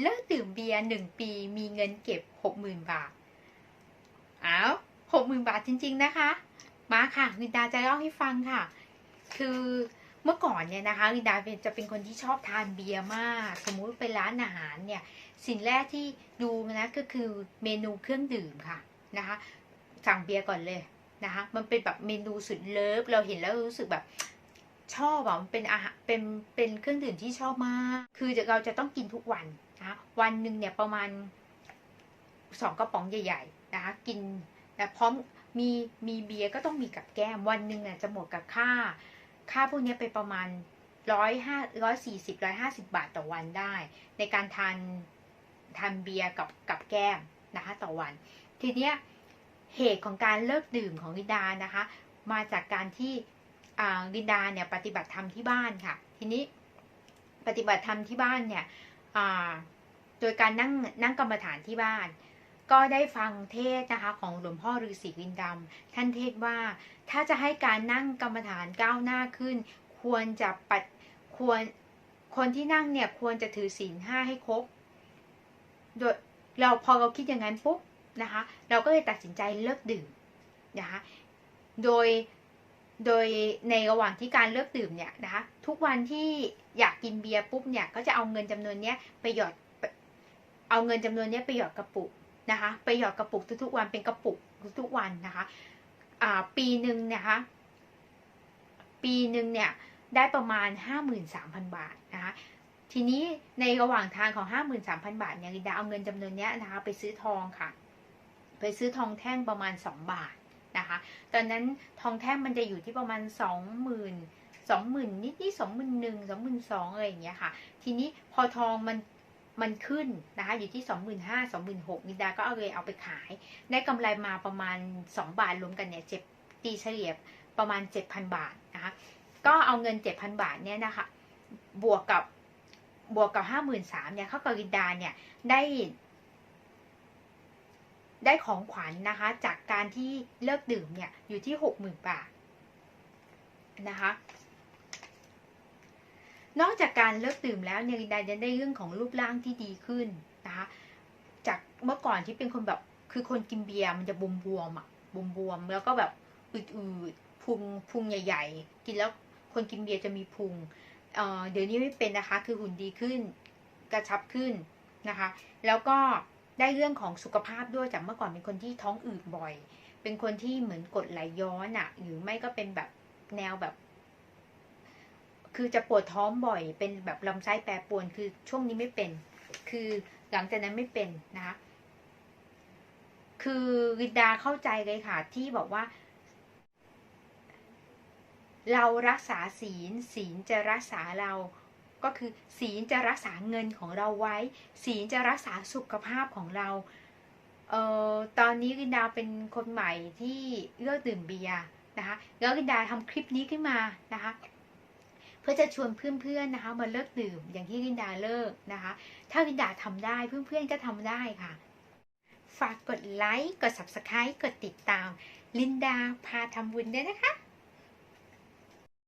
เลิกดื่มเบียร์หนึ่งปีมีเงินเก็บหกหมื่นบาทอ้าวหกหมื่นบาทจริง ๆ นะคะ มาค่ะลินดาจะเล่าให้ฟังค่ะ คือเมื่อก่อนเนี่ยนะคะลินดาเป็นจะเป็นคนที่ชอบทานเบียร์มาก สมมุติไปร้านอาหารเนี่ย สิ่งแรกที่ดูนะก็คือเมนูเครื่องดื่มค่ะนะคะ สั่งเบียร์ก่อนเลยนะคะ มันเป็นแบบเมนูสุดเลิฟเราเห็นแล้วรู้สึกแบบชอบอะมันเป็นอาหารเป็นเป็นเครื่องดื่มที่ชอบมาก คือเราจะต้องกินทุกวัน นะวันหนึ่งเนี่ยประมาณสองกระป๋องใหญ่ๆนะคะกินแต่พร้อมมีมีเบียร์ก็ต้องมีกับแก้มวันหนึ่งเนี่ยจะหมดกับค่า ค่าพวกนี้ไปประมาณร้อยห้าร้อยสี่สิบร้อยห้าสิบาทต่อวันได้ ในการทานทานเบียร์กับกับแก้มนะคะต่อวัน ทีเนี้ยเหตุของการเลิกดื่มของลินดานะคะ มาจากการที่ลินดาเนี่ยปฏิบัติธรรมที่บ้านค่ะ ทีนี้ปฏิบัติธรรมที่บ้านเนี่ย โดยการนั่งนั่งกรรมฐานที่บ้าน ก็ได้ฟังเทศนะคะของหลวงพ่อฤาษีลินดำท่านเทศว่าถ้าจะให้การนั่งกรรมฐานก้าวหน้าขึ้น ควรจะปัดควรคนที่นั่งเนี่ยควรจะถือศีลห้าให้ครบโดยเราพอเราคิดอย่างนั้นปุ๊บนะคะ เราก็เลยตัดสินใจเลิกดื่มนะคะ โดย โดยในระหว่างที่การเลิกดื่มเนี่ยนะคะ ทุกวันที่อยากกินเบียร์ปุ๊บเนี่ยก็จะเอาเงินจำนวนเนี้ยไปหยอดเอาเงินจำนวนเนี้ยไปหยอดกระปุกนะคะ ไปหยอดกระปุกทุกๆวันเป็นกระปุกทุกๆวันนะคะอ่าปีหนึ่งนะคะ ปีหนึ่งเนี่ยได้ประมาณห้าหมื่นสามพันบาทนะคะทีนี้ในระหว่างทางของห้าหมื่นสามพันบาทเนี่ยลินดาเอาเงินจำนวนนี้นะคะไปซื้อทองค่ะ ไปซื้อทองแท่งประมาณสองบาท นะคะ ตอนนั้นทองแท่งมันจะอยู่ที่ประมาณสองหมื่นสองหมื่นนิดนิดสองหมื่นหนึ่งสองหมื่นสองอะไรอย่างเงี้ยค่ะ ทีนี้พอทองมันมันขึ้นนะคะอยู่ที่สองหมื่นห้าสองหมื่นหกนิดาก็เอาเลยเอาไปขาย ได้กำไรมาประมาณสองบาทรวมกันเนี่ยเจ็บตีเฉลี่ยประมาณเจ็ดพันบาทนะคะก็เอาเงินเจ็ดพันบาทเนี่ยนะคะบวกกับบวกกับห้าหมื่นสามเนี่ยเขากับลินดาเนี่ยได้ ได้ของขวัญนะคะ จากการที่เลิกดื่มเนี่ยอยู่ที่หกหมื่นบาทนะคะ นอกจากการเลิกดื่มแล้วเนี่ยลินดายังได้เรื่องของรูปร่างที่ดีขึ้นนะคะจากเมื่อก่อนที่เป็นคนแบบคือคนกินเบียร์มันจะบวมบวมๆอะบวมบวมๆแล้วก็แบบอืดๆพุงพุงใหญ่ ๆ กินแล้วคนกินเบียร์จะมีพุงเเดี๋ยวนี้ไม่เป็นนะคะ คือหุ่นดีขึ้น กระชับขึ้นนะคะ แล้วก็ ได้เรื่องของสุขภาพด้วยจากเมื่อก่อนเป็นคนที่ท้องอืดบ่อย เป็นคนที่เหมือนกดไหลย้อนอะหรือไม่ก็เป็นแบบแนวแบบ คือจะปวดท้องบ่อย เป็นแบบลำไส้แปรปรวนคือช่วงนี้ไม่เป็น คือหลังจากนั้นไม่เป็นนะคะคือรินดาเข้าใจเลยค่ะ ที่บอกว่า เรารักษาศีลศีลจะรักษาเรา ก็คือศีลจะรักษาเงินของเราไว้ ศีลจะรักษาสุขภาพของเราเอ่อตอนนี้รินดาเป็นคนใหม่ที่เลิกดื่มเบียร์นะคะแล้วรินดาทำคลิปนี้ขึ้นมานะคะเพื่อจะชวนเพื่อนๆนะคะมาเลิกดื่มอย่างที่รินดาเลิกนะคะถ้ารินดาทำได้เพื่อนๆก็ทำได้ค่ะ ฝากกดไลค์กด subscribe กดติดตาม ลินดาพาทำบุญด้วยนะคะ